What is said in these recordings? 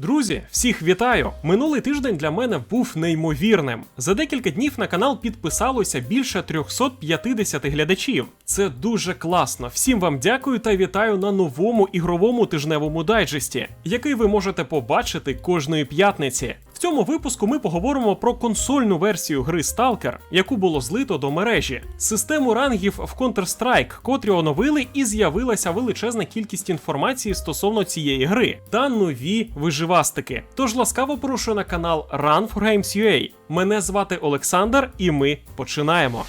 Друзі, всіх вітаю! Минулий тиждень для мене був неймовірним. За декілька днів на канал підписалося більше 350 глядачів. Це дуже класно. Всім вам дякую та вітаю на новому ігровому тижневому дайджесті, який ви можете побачити кожної п'ятниці. Цьому випуску ми поговоримо про консольну версію гри Stalker, яку було злито до мережі, систему рангів в Counter-Strike, котрі оновили, і з'явилася величезна кількість інформації стосовно цієї гри, та нові виживастики. Тож ласкаво прошу на канал Run for Games. Мене звати Олександр, і ми починаємо.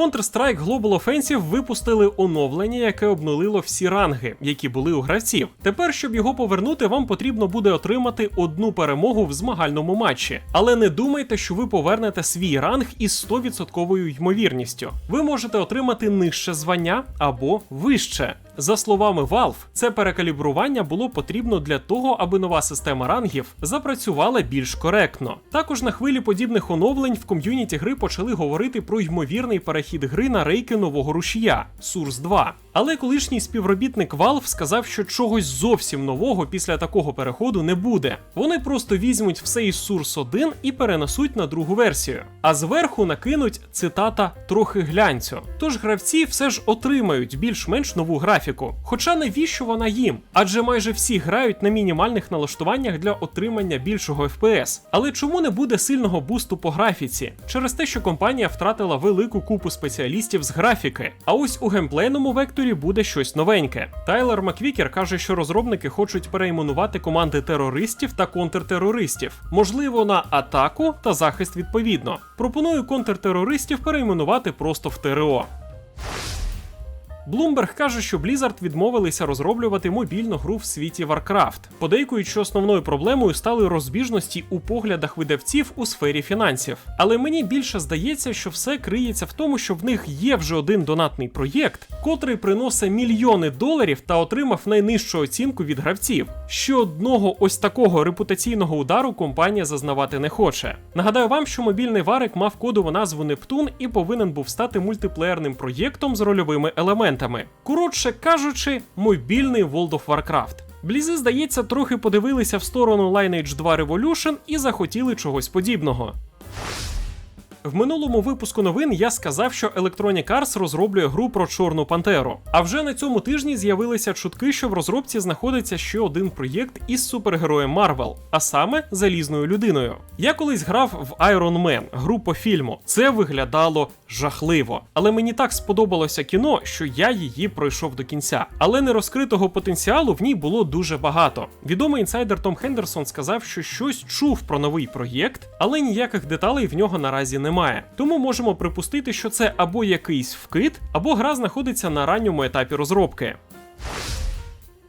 Counter-Strike Global Offensive випустили оновлення, яке обнулило всі ранги, які були у гравців. Тепер, щоб його повернути, вам потрібно буде отримати одну перемогу в змагальному матчі. Але не думайте, що ви повернете свій ранг із 100% ймовірністю. Ви можете отримати нижче звання або вище. За словами Valve, це перекалібрування було потрібно для того, аби нова система рангів запрацювала більш коректно. Також на хвилі подібних оновлень в ком'юніті гри почали говорити про ймовірний перехід гри на рейки нового рушія Source 2. Але колишній співробітник Valve сказав, що чогось зовсім нового після такого переходу не буде. Вони просто візьмуть все із Source 1 і перенесуть на другу версію. А зверху накинуть цитата трохи глянцю. Тож гравці все ж отримають більш-менш нову графіку. Хоча навіщо вона їм? Адже майже всі грають на мінімальних налаштуваннях для отримання більшого FPS. Але чому не буде сильного бусту по графіці? Через те, що компанія втратила велику купу спеціалістів з графіки. А ось у геймплейному векторі буде щось новеньке. Тайлер Маквікер каже, що розробники хочуть перейменувати команди терористів та контртерористів, можливо, на атаку та захист відповідно. Пропоную контртерористів перейменувати просто в ТРО. Bloomberg каже, що Blizzard відмовилися розроблювати мобільну гру в світі Warcraft. Подейкують, що основною проблемою стали розбіжності у поглядах видавців у сфері фінансів. Але мені більше здається, що все криється в тому, що в них є вже один донатний проєкт, котрий приносить мільйони доларів та отримав найнижчу оцінку від гравців. Що одного ось такого репутаційного удару компанія зазнавати не хоче. Нагадаю вам, що мобільний варик мав кодову назву Нептун і повинен був стати мультиплеєрним проєктом з рольовими елементами. Коротше кажучи, мобільний World of Warcraft. Блізи, здається, трохи подивилися в сторону Lineage 2 Revolution і захотіли чогось подібного. В минулому випуску новин я сказав, що Electronic Arts розроблює гру про Чорну Пантеру. А вже на цьому тижні з'явилися чутки, що в розробці знаходиться ще один проєкт із супергероєм Марвел, а саме залізною людиною. Я колись грав в Iron Man, гру по фільму. Це виглядало жахливо. Але мені так сподобалося кіно, що я її пройшов до кінця. Але нерозкритого потенціалу в ній було дуже багато. Відомий інсайдер Том Хендерсон сказав, що щось чув про новий проєкт, але ніяких деталей в нього наразі немає. Тому можемо припустити, що це або якийсь вкид, або гра знаходиться на ранньому етапі розробки.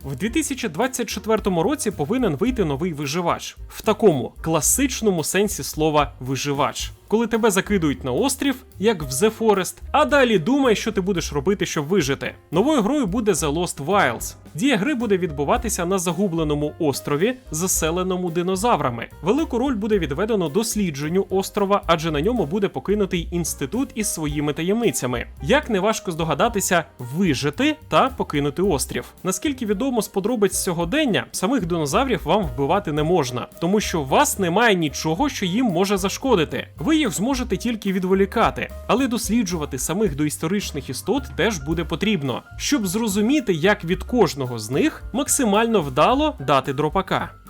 В 2024 році повинен вийти новий виживач в такому класичному сенсі слова виживач. Коли тебе закидують на острів, як в The Forest, а далі думай, що ти будеш робити, щоб вижити. Новою грою буде The Lost Wilds. Дія гри буде відбуватися на загубленому острові, заселеному динозаврами. Велику роль буде відведено дослідженню острова, адже на ньому буде покинутий інститут із своїми таємницями. Як не важко здогадатися, вижити та покинути острів. Наскільки відомо з подробиць сьогодення, самих динозаврів вам вбивати не можна, тому що у вас немає нічого, що їм може зашкодити. Ви їх зможете тільки відволікати, але досліджувати самих доісторичних істот теж буде потрібно, щоб зрозуміти, як від кожного з них максимально вдало дати дропака.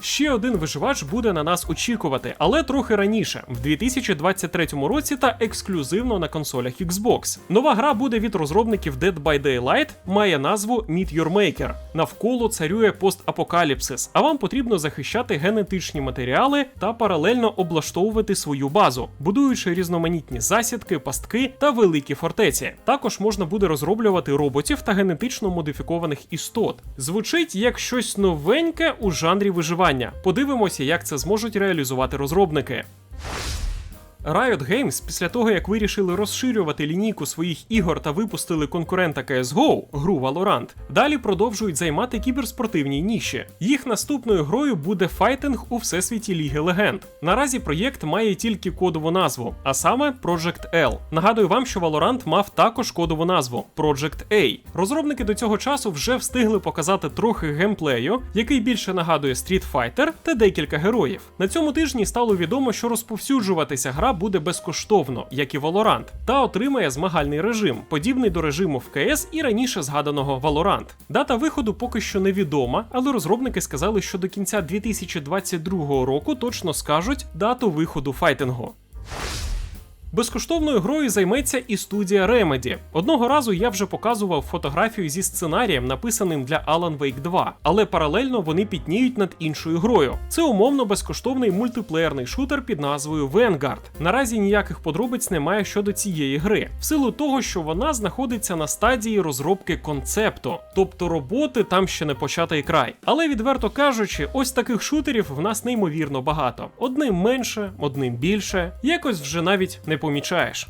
Ще один виживач буде на нас очікувати, але трохи раніше, в 2023 році та ексклюзивно на консолях Xbox. Нова гра буде від розробників Dead by Daylight, має назву Meet Your Maker. Навколо царює постапокаліпсис, а вам потрібно захищати генетичні матеріали та паралельно облаштовувати свою базу, будуючи різноманітні засідки, пастки та великі фортеці. Також можна буде розроблювати роботів та генетично модифікованих істот. Звучить як щось новеньке у жанрі виживання. Подивимося, як це зможуть реалізувати розробники. Riot Games, після того як вирішили розширювати лінійку своїх ігор та випустили конкурента CSGO, гру Valorant, далі продовжують займати кіберспортивні ніші. Їх наступною грою буде файтинг у всесвіті Ліги Легенд. Наразі проєкт має тільки кодову назву, а саме Project L. Нагадую вам, що Valorant мав також кодову назву Project A. Розробники до цього часу вже встигли показати трохи геймплею, який більше нагадує Street Fighter та декілька героїв. На цьому тижні стало відомо, що розповсюджуватися гра буде безкоштовно, як і Valorant, та отримає змагальний режим, подібний до режиму в КС і раніше згаданого Valorant. Дата виходу поки що невідома, але розробники сказали, що до кінця 2022 року точно скажуть дату виходу файтингу. Безкоштовною грою займеться і студія Remedy. Одного разу я вже показував фотографію зі сценарієм, написаним для Alan Wake 2, але паралельно вони пітніють над іншою грою. Це умовно безкоштовний мультиплеєрний шутер під назвою Vanguard. Наразі ніяких подробиць немає щодо цієї гри, в силу того, що вона знаходиться на стадії розробки концепту, тобто роботи там ще не початий край. Але відверто кажучи, ось таких шутерів в нас неймовірно багато. Одним менше, одним більше, якось вже навіть не помічаєш.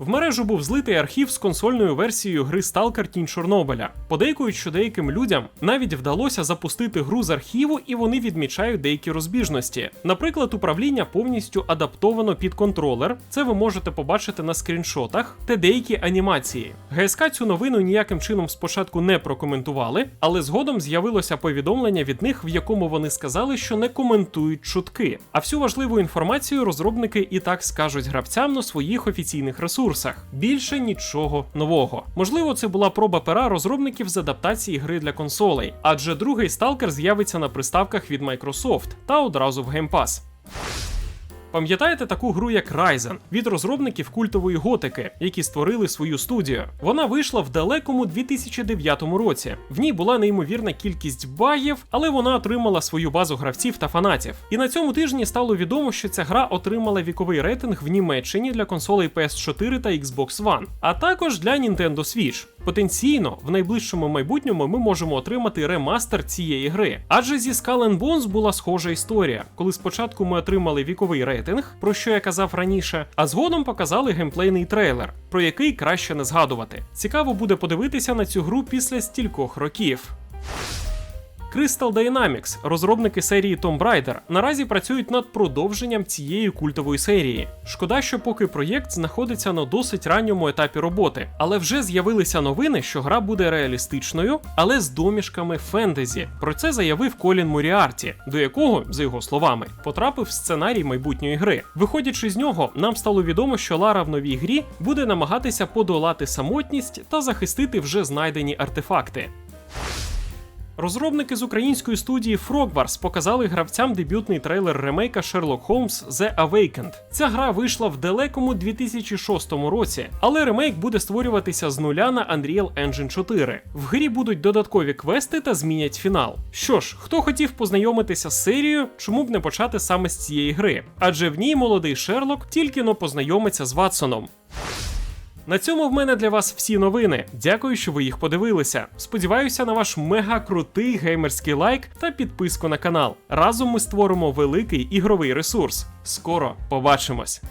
В мережу був злитий архів з консольною версією гри Stalker Тінь Чорнобиля. Подейкують, що деяким людям навіть вдалося запустити гру з архіву, і вони відмічають деякі розбіжності. Наприклад, управління повністю адаптовано під контролер. Це ви можете побачити на скріншотах та деякі анімації. ГСК цю новину ніяким чином спочатку не прокоментували, але згодом з'явилося повідомлення від них, в якому вони сказали, що не коментують чутки. А всю важливу інформацію розробники і так скажуть гравцям на своїх офіційних ресурсах. Більше нічого нового. Можливо, це була проба пера розробників з адаптації гри для консолей, адже другий сталкер з'явиться на приставках від Microsoft та одразу в Game Pass. Пам'ятаєте таку гру, як Ryzen від розробників культової готики, які створили свою студію? Вона вийшла в далекому 2009 році. В ній була неймовірна кількість багів, але вона отримала свою базу гравців та фанатів. І на цьому тижні стало відомо, що ця гра отримала віковий рейтинг в Німеччині для консолей PS4 та Xbox One, а також для Nintendo Switch. Потенційно, в найближчому майбутньому ми можемо отримати ремастер цієї гри. Адже зі Skull Bones була схожа історія, коли спочатку ми отримали віковий рейтинг, про що я казав раніше, а згодом показали геймплейний трейлер, про який краще не згадувати. Цікаво буде подивитися на цю гру після стількох років. Crystal Dynamics, розробники серії Tomb Raider, наразі працюють над продовженням цієї культової серії. Шкода, що поки проєкт знаходиться на досить ранньому етапі роботи, але вже з'явилися новини, що гра буде реалістичною, але з домішками фентезі. Про це заявив Колін Моріарті, до якого, за його словами, потрапив сценарій майбутньої гри. Виходячи з нього, нам стало відомо, що Лара в новій грі буде намагатися подолати самотність та захистити вже знайдені артефакти. Розробники з української студії Frogwares показали гравцям дебютний трейлер ремейка Sherlock Holmes The Awakened. Ця гра вийшла в далекому 2006 році, але ремейк буде створюватися з нуля на Unreal Engine 4. В грі будуть додаткові квести та змінять фінал. Що ж, хто хотів познайомитися з серією, чому б не почати саме з цієї гри? Адже в ній молодий Шерлок тільки но познайомиться з Ватсоном. На цьому в мене для вас всі новини. Дякую, що ви їх подивилися. Сподіваюся на ваш мега крутий геймерський лайк та підписку на канал. Разом ми створимо великий ігровий ресурс. Скоро побачимось!